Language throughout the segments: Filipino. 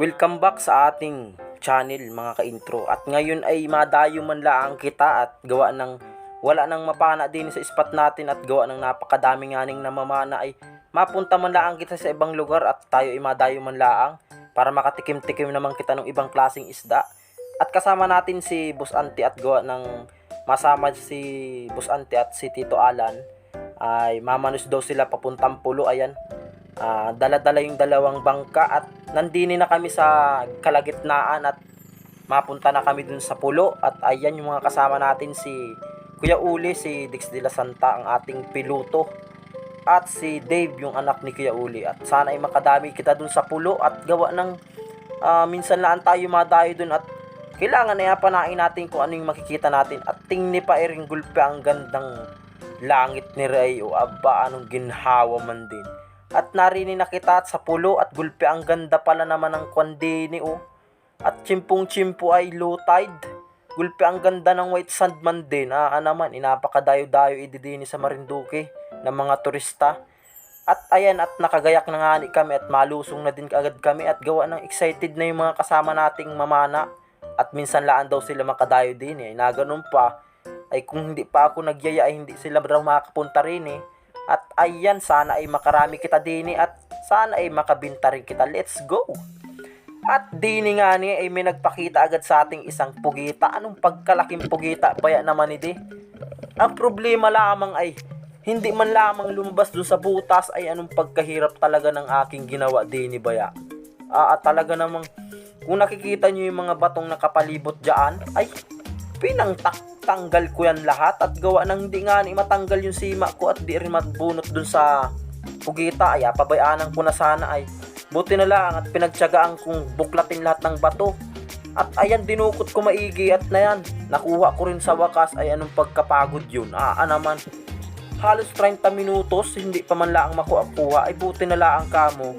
Welcome back sa ating channel mga ka-intro. At ngayon ay madayo man lang kita at gawa ng wala nang mapana din sa spot natin at gawa ng napakadaming aning namamana ay mapunta man lang kita sa ibang lugar at tayo ay madayo man lang para makatikim-tikim naman kita ng ibang klaseng isda. At kasama natin si Boss Ante at gawa ng masama si Boss Ante at si Tito Alan ay mamanos daw sila papuntang pulo ayan Ah, dala-dala yung dalawang bangka at nandini na kami sa kalagitnaan at mapunta na kami dun sa pulo. At ayan yung mga kasama natin si Kuya Uli, si Dix de la Santa ang ating piloto. At si Dave yung anak ni Kuya Uli. At sana ay makadami kita dun sa pulo at gawa ng ah, minsan lang tayo madayo dun at kailangan na panain natin kung ano yung makikita natin. At tingni pa iring gulpe ang gandang langit ni Ray o aba anong ginhawa man din at narinig na kita at sa pulo at gulpe ang ganda pala naman ng kwandini oh. At chimpong chimpo ay low tide. Gulpe ang ganda ng white sand man din. Ah, naman, inapakadayo-dayo ididini sa Marinduque ng mga turista. At ayan, at nakagayak na nga kami at malusong na din agad kami at gawa ng excited na yung mga kasama nating mamana. At minsan laan daw sila makadayo din eh. Na ganun pa, ay kung hindi pa ako nagyaya ay hindi sila daw makakapunta rin eh. At ayan, sana ay makarami kita dini at sana ay makabinta rin kita. Let's go! At dini nga ni ay may nagpakita agad sa ating isang pugita. Anong pagkalaking pugita baya naman ni Ang problema lamang ay hindi man lamang lumabas doon sa butas ay anong pagkahirap talaga ng aking ginawa dini baya. Ah, talaga namang kung nakikita nyo yung mga batong nakapalibot dyan ay pinangtanggal ko yan lahat at gawa nang hindi nga ni matanggal yung sima ko at di rin matbunot dun sa pugita. Ay pabayaanan ko na sana ay. Buti na lang at pinagtsagaan kong buklatin lahat ng bato. At ayan dinukot ko maigi at na yan. Nakuha ko rin sa wakas ay anong pagkapagod yun? Ah, ah naman. Halos 30 minutos hindi pa man lang makuha ay buti na lang kamo.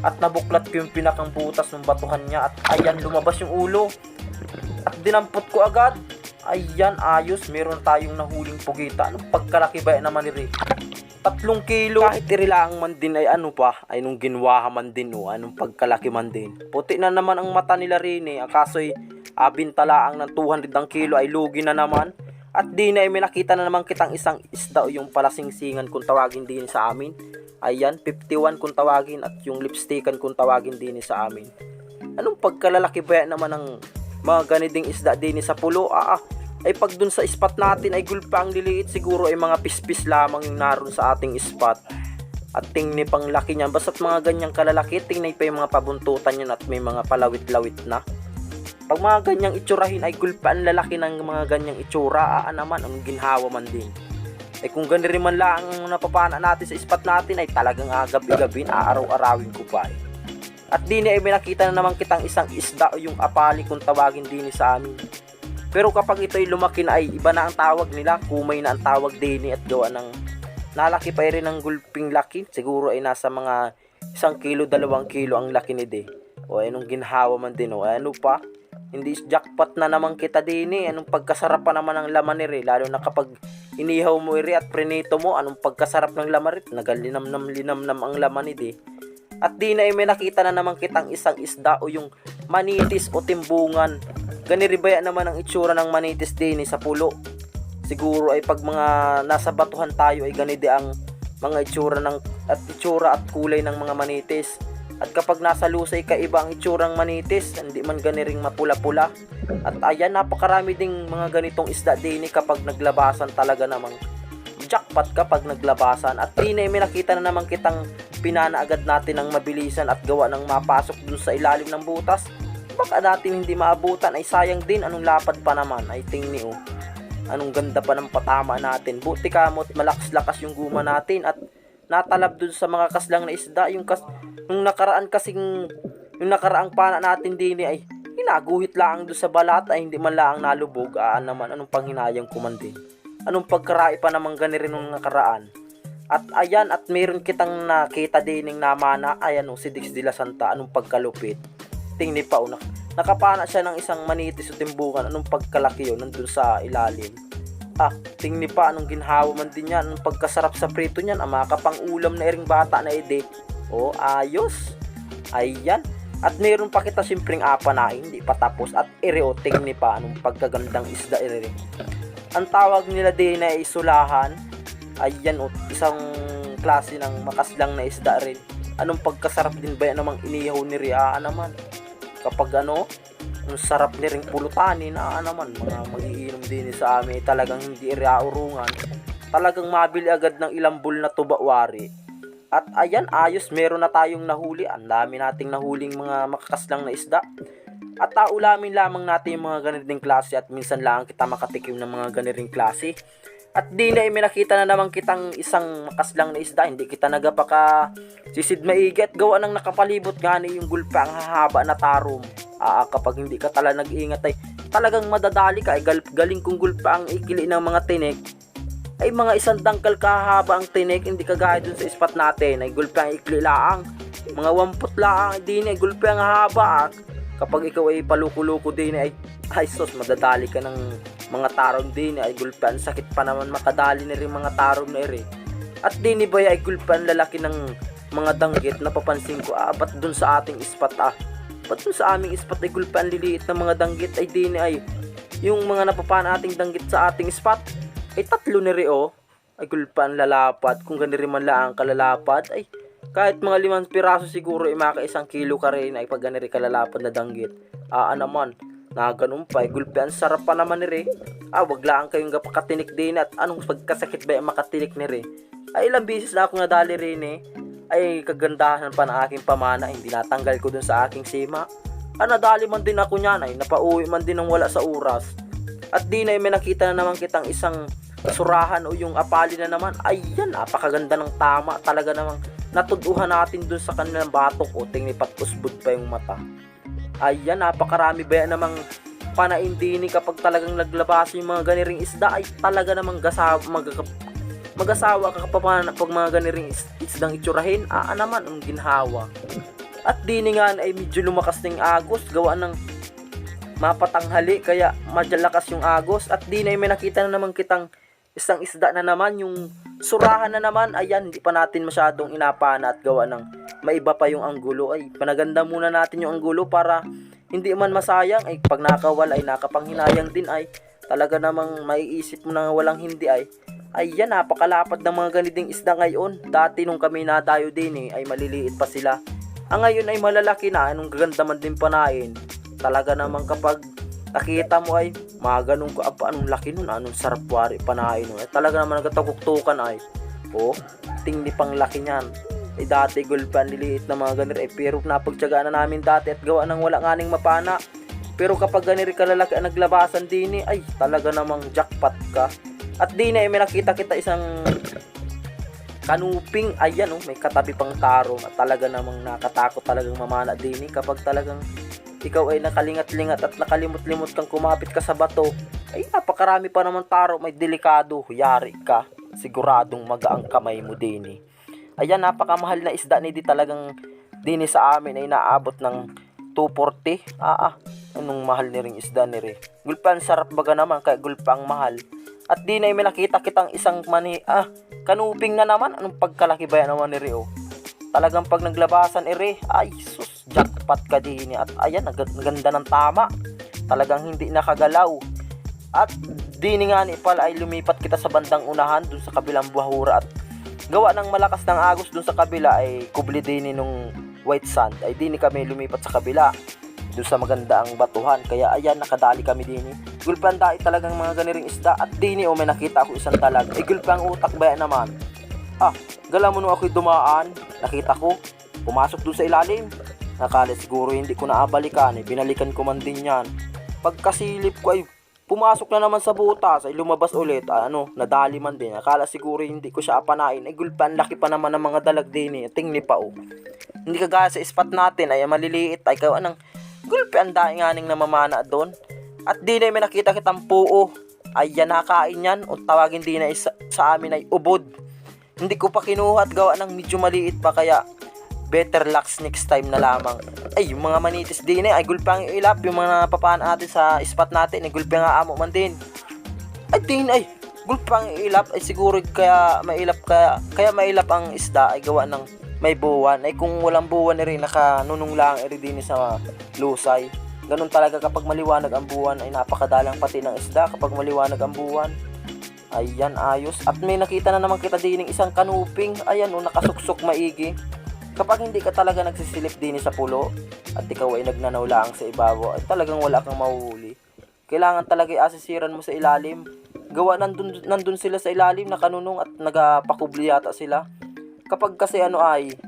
At nabuklat ko yung pinakang butas ng batuhan niya. At ayan lumabas yung ulo. At dinampot ko agad Ayan, ayos. Meron tayong nahuling pugita. Anong pagkalaki ba naman ni Rick? Tatlong kilo. Kahit irilaang man din ay ano pa, ay nung ginwaha man din o, anong pagkalaki man din. Puti na naman ang mata nila rin eh. Kaso'y abin talaang ng 200 ang kilo ay lugi na naman. At di na ay may nakita na naman kitang isang isda o yung palasingsingan kung tawagin din sa amin. Ayan, 51 kung tawagin at yung lipstickan kung tawagin din sa amin. Anong pagkalalaki ba naman ng mga ganiding isda din sa pulo? Ah, ah, ay pag dun sa spot natin ay gulpa ang liliit siguro ay mga pispis lamang yung naroon sa ating spot at tingni pang laki niyan basta't mga ganyang kalalaki tingnan pa yung mga pabuntutan niyan at may mga palawit-lawit na pag mga ganyang itsurahin ay gulpa ang lalaki ng mga ganyang itsura aa naman ang ginhawa man din ay kung gani rin man lang ang napapana natin sa spot natin ay talagang agab-igabin aaraw-arawin ko pa eh. At din ay may nakita na naman kitang isang isda o yung apali kung tawagin din sa amin pero kapag ito'y lumaki na ay iba na ang tawag nila, kumay na ang tawag din at gawa ng nalaki pa rin ng gulping laki. Siguro ay nasa mga isang kilo, dalawang kilo ang laki ni De. O anong ginhawa man din o ano pa. Hindi jackpot na naman kita din eh. Anong pagkasarap pa naman ng laman ni Re. Lalo na kapag inihaw mo iri at prinito mo, anong pagkasarap ng laman rin. Nagalinam nam linam nam ang laman ni De. At di na ay may nakita na naman kitang isang isda o yung manitis o timbungan Ganiribaya naman ang itsura ng manitis din sa pulo. Siguro ay pag mga nasa batuhan tayo ay ganide ang mga itsura ng at itsura at kulay ng mga manitis. At kapag nasa lusay kaiba ang itsurang manitis, hindi man ganiring mapula-pula. At ayan, napakarami ding mga ganitong isda din kapag naglabasan talaga namang jackpot kapag naglabasan. At di na may nakita na naman kitang pinana agad natin ng mabilisan at gawa ng mapasok dun sa ilalim ng butas. Baka natin hindi maabutan. Ay sayang din. Anong lapad pa naman? Ay tingni oh anong ganda pa ng patama natin. Buti kamot malakas-lakas yung guma natin at natalab dun sa mga kaslang na isda. Yung kas nung nakaraan kasing yung nakaraang pana natin din ay hinaguhit lang doon sa balat. Ay hindi man lang nalubog. Aan naman. Anong panghinayang kumandi anong pagkarai pa naman gani rin nung nakaraan at ayan at meron kitang nakita din ng namana ayan o si Dix de la Santa anong pagkalupit ting ni Pao. Nakapana siya ng isang manitis o timbungan. Anong pagkalaki yun? Nandun sa ilalim. Ah, ting ni pa, anong ginhawa man din yan. Anong pagkasarap sa prito niyan. Ang makapang ulam na iring bata na ide. Oh, ayos. Ayan. At meron pa kita simpleng apa na hindi pa tapos at ireoting ni pa anong pagkagandang isda ire. Ang tawag nila din ay isulahan. Ayan o, isang klase ng makaslang na isda rin. Anong pagkasarap din ba yan namang inihaw ni Ria naman? Kapag ano, ang sarap ni ring pulutanin na naman mga magiinom din sa amin talagang hindi iraurungan talagang mabili agad ng ilang bul na tubawari at ayan ayos meron na tayong nahuli ang dami nating nahuling mga makakaslang na isda at taulamin lamang natin yung mga ganitong klase at minsan lang kita makatikim ng mga ganitong klase at di na may nakita na naman kitang isang makaslang na isda, hindi kita nagapaka sisid maigi at gawa ng nakapalibot gani yung gulpa ang hahaba na tarom. Ah, kapag hindi ka tala nag-iingat ay talagang madadali ka ay gal- galing kung gulpa ang ikili ng mga tinik ay mga isang dangkal kahaba ang tinik hindi kagaya dun sa spot natin ay gulpa ang ikli laang mga wampot laang din ay gulpa ang haba kapag ikaw ay paluko-luko din ay ay sos madadali ka ng mga tarong din ay gulpan. Sakit pa naman makadali na rin mga tarong na rin. At din ba ay gulpan lalaki ng mga danggit napapansin ko ah ba't dun sa ating spot ah? Ba't dun sa aming spot ay gulpan liliit ng mga danggit? Ay din ay yung mga napapaan ating danggit sa ating spot ay tatlo ni Rio ay gulpan lalapad kung gani rin man lang kalalapad ay kahit mga limang piraso siguro ay maka isang kilo ka rin ay pag gani rin kalalapad na danggit. Aa naman na ganun pa gulpi ang sarap pa naman ni Re ah wag lang kayong gapakatinik din at anong pagkasakit ba yung makatinik ni Re ay ilang bisis na ako nadali rin eh. Ay kagandahan pa ng aking pamana hindi natanggal ko dun sa aking sima. Ah nadali man din ako niyan ay napauwi man din ng wala sa oras. At di na may nakita na naman kitang isang surahan o yung apali na naman. Ayan napakaganda ng tama talaga namang natuduhan natin dun sa kanilang batok o tingni patusbod pa yung mata. Ayan napakarami ba yan namang panaindini kapag talagang naglabas yung mga ganiring isda. Ay talaga namang gasawa mag, mag-asawa ka pa pa pag mga ganiring is, isdang itsurahin. Aa naman ang ginhawa. At dini nga ay medyo lumakas ng agos. Gawa ng mapatanghali kaya madalakas yung agos. At di na may nakita na naman kitang isang isda na naman yung surahan na naman ayan hindi pa natin masyadong inapana at gawa ng maiba pa yung anggulo. Ay panaganda muna natin yung anggulo para hindi man masayang. Ay pag nakawala ay nakapanghinayang din ay talaga namang maiisip mo na walang hindi ay ayan napakalapad ng mga ganiting isda ngayon. Dati nung kami nadayo din eh ay maliliit pa sila. Ang ngayon ay malalaki na anong gaganda man din panain talaga naman kapag nakita mo ay mga ganun ko apa anong laki nun anong sarap wari panain nun ay talaga naman nagtatugtuktukan ay. Oh tingni pang laki niyan. Eh dati gulpan liliit na mga ganir eh pero napagtyagaan na namin dati at gawa ng wala nga ning mapana. Pero kapag ganiri kalalaki ang naglabasan din eh, ay talaga namang jackpot ka. At di eh, may nakita kita isang kanuping ayan oh may katabi pang tarong talaga namang nakatakot talagang mamana din eh, kapag talagang ikaw ay nakalingat-lingat at nakalimot-limot kang kumapit ka sa bato, ay napakarami pa naman taro, may delikado, yari ka. Siguradong magaang kamay mo din eh. Ayan, napakamahal na isda ni di talagang dini sa amin ay naabot ng 240. Ah, ah, anong mahal ni ring isda ni re. Gulpan sarap baga naman kay gulpang mahal. At di na may nakita kitang isang mani, ah, kanuping na naman. Anong pagkalaki ba yan naman ni Rio? Talagang pag naglabasan ere, ay sus, jackpot ka din. At ayan, ang ang ganda ng tama. Talagang hindi nakagalaw. At di ni nga ni pala ay lumipat kita sa bandang unahan dun sa kabilang buhura. At gawa ng malakas ng agos dun sa kabila ay kubli din nung white sand. Ay di ni kami lumipat sa kabila dun sa maganda ang batuhan. Kaya ayan nakadali kami din. Ni gulpan dai talagang mga ganiring isda. At di ni o may nakita ako isang talag. Ay gulpang utak ba naman? Ah gala mo nung ako'y dumaan. Nakita ko pumasok dun sa ilalim nakala siguro hindi ko naabalikan eh. Binalikan ko man din yan. Pagkasilip ko ay pumasok na naman sa butas. Ay lumabas ulit. Ah, ano nadali man din. Akala siguro hindi ko siya apanain. Ay gulpan laki pa naman ng mga dalag din eh. Tingni pa oh hindi kagaya sa spot natin. Ay maliliit. Ay kawa ng gulpi ang daing nga ning namamana doon. At di na may nakita kitang puo. Ay yan nakain yan. O tawagin din na isa, sa amin ay ubod. Hindi ko pa kinuha at gawa ng medyo maliit pa. Kaya better lucks next time na lamang. Ay, yung mga manitis din eh, ay gulpang ilap, yung mga napapaan natin sa spot natin, ay gulpang amo man din. Ay, din ay, gulpang ilap, ay siguro kaya mailap kaya, kaya mailap ang isda ay gawa ng may buwan. Ay kung walang buwan rin, nakanunong lang rin din sa lusay. Ganun talaga kapag maliwanag ang buwan ay napakadalang pati ng isda kapag maliwanag ang buwan. Ayan, ayos. At may nakita na naman kita din ng isang kanuping. Ayan, o, nakasuksok maigi. Kapag hindi ka talaga nagsisilip din sa pulo at ikaw ay nagnanaw lang sa ibabaw, ay talagang wala kang mahuhuli. Kailangan talaga asisiran mo sa ilalim. Gawa nandun, nandun sila sa ilalim, nakanunong at nagapakubli yata sila. Kapag kasi ano ay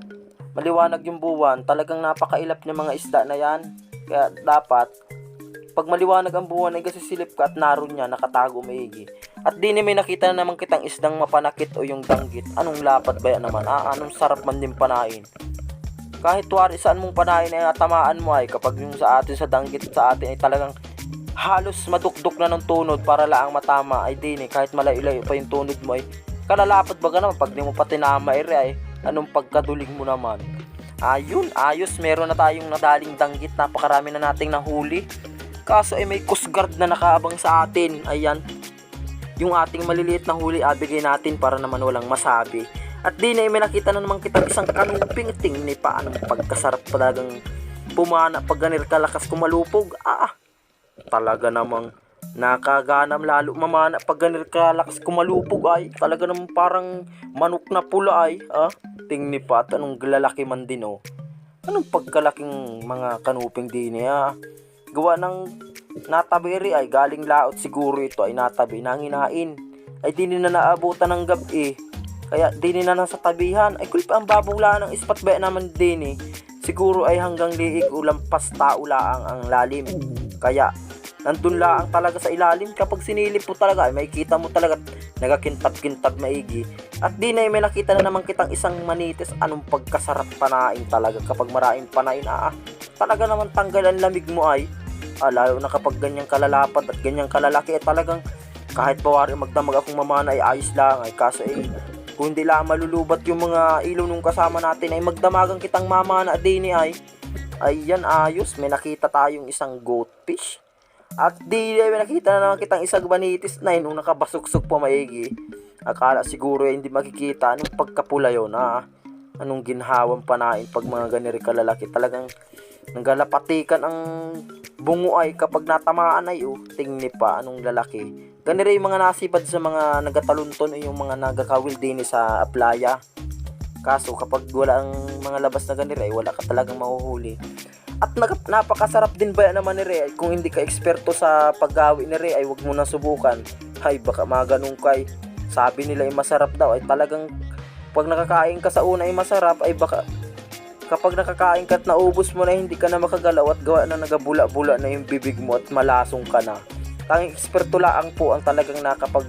maliwanag yung buwan, talagang napakailap ng mga isda na yan. Kaya dapat, pag maliwanag ang buwan ay kasi ka at naroon niya, nakatago maigi. At di ni may nakita na naman kitang isdang mapanakit o yung danggit. Anong lapad ba yan naman? Ah, anong sarap man din panain. Kahit tuwari saan mong panain ay tamaan mo ay kapag yung sa atin sa danggit sa atin ay talagang halos madukdok na ng tunod para laang matama ay di ni kahit malayo-layo pa yung tunod mo ay kalalapad ba naman pag di mo pa tinama ere ay anong pagkaduling mo naman. Ayun, ayos, meron na tayong nadaling danggit, napakarami na nating nahuli. Kaso ay may coast guard na nakaabang sa atin. Ayan, yung ating maliliit na huli abigay natin para naman walang masabi. At di na may nakita na naman kita isang kanuping tingni pa anong pagkasarap talagang pumana pag ganir kalakas kumalupog. Ah, talaga namang nakaganam lalo mamana pag ganir kalakas kumalupog ay. Talaga namang parang manok na pula ay. Ah tingni pa at anong lalaki man din oh. Anong pagkalaking mga kanuping din ah. Gawa ng natabiri ay galing laot siguro ito ay natabi nanginain ay di na naabutan ng gabi kaya di na nasa tabihan. Ay kulpa ang babula ng ispat ba naman din eh. Siguro ay hanggang liig ulang pasta ulaang ang lalim. Kaya nandun lang talaga sa ilalim. Kapag sinilip mo talaga ay makikita mo talaga nagakintab-kintab maigi. At di na may nakita na naman kitang isang manitis. Anong pagkasarap panain talaga. Kapag maraming panain ah talaga naman tanggal ang lamig mo ay ah, lalo na kapag ganyang kalalapad at ganyang kalalaki ay talagang kahit bawari magdamag akong mamana ay ayos lang. Ay kaso eh kung hindi lang malulubat yung mga ilaw nung kasama natin ay magdamagan kitang mamana dini ay ay yan ayos. May nakita tayong isang goatfish. At di ay may nakita na naman kitang isang banitis na yun nung nakabasuksok pa maigi akala siguro eh, hindi makikita anong pagkapula yun ah anong ginhawang panain pag mga ganiri kalalaki talagang nanggalapatikan ang bungo ay kapag natamaan ay oh, tingni pa anong lalaki. Ganire yung mga nasipad sa mga nagatalunton o yung mga nagakawil din sa playa. Kaso kapag wala ang mga labas na ganire ay wala ka talagang mahuhuli. At napakasarap din ba naman ni Ray? Kung hindi ka eksperto sa paggawi ni Ray ay wag mo na subukan. Ay baka maganong kay sabi nila ay masarap daw ay talagang pag nakakain ka sa una ay masarap ay baka kapag nakakain ka at naubos mo na hindi ka na makagalaw at gawa na nagabula-bula na yung bibig mo at malasong ka na. Tanging eksperto lang po ang talagang nakapag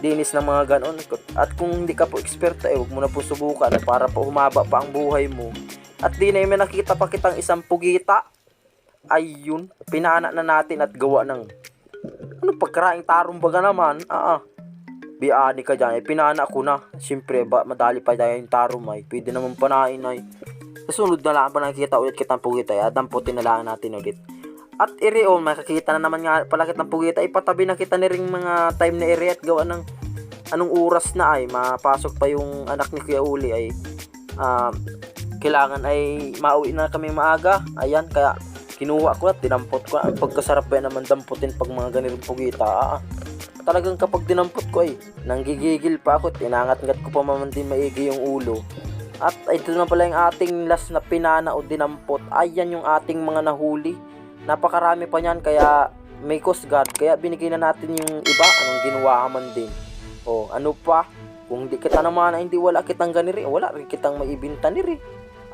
dinis ng mga ganon. At kung hindi ka po eksperto eh, huwag mo na po subukan para po humaba pa ang buhay mo. At di na may nakita pa kitang isang pugita. Ayun, pinana na natin at gawa ng ano pagkaraing tarong baga naman. Ah, ah. Biani ka dyan, eh, pinana ko na. Siyempre, ba, madali pa tayo yung tarom ay. Pwede naman panain ay. Sa sunod na lang pa nakikita ulit kitang pugita ay. Damputin na lang natin ulit. At iri oh, makikita na naman nga pala kitang pugita. Ipatabi na kita ni ring mga time na iri at gawa ng anong oras na ay. Mapasok pa yung anak ni Kuya Uli ay. ah, kailangan ay mauwi na kami maaga. Ayan, kaya kinuha ko at dinampot ko. Ang pagkasarap ba naman damputin pag mga ganitong pugita. Ah. Talagang kapag dinampot ko ay nanggigigil pa ako at inangat-ngat ko pa man din maigi yung ulo. At ito na pala yung ating last na pinana o dinampot. Ayan yung ating mga nahuli. Napakarami pa niyan kaya may coast guard. Kaya binigay na natin yung iba. Anong ginawa man din. O ano pa? Kung di kita naman na hindi wala kitang ganiri, wala rin kitang maibinta niri.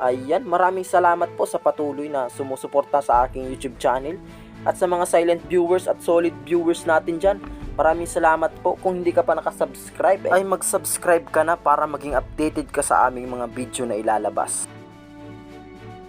Ayan, maraming salamat po sa patuloy na sumusuporta sa aking YouTube channel. At sa mga silent viewers at solid viewers natin dyan, maraming salamat po. Kung hindi ka pa nakasubscribe, ay mag-subscribe ka na para maging updated ka sa aming mga video na ilalabas.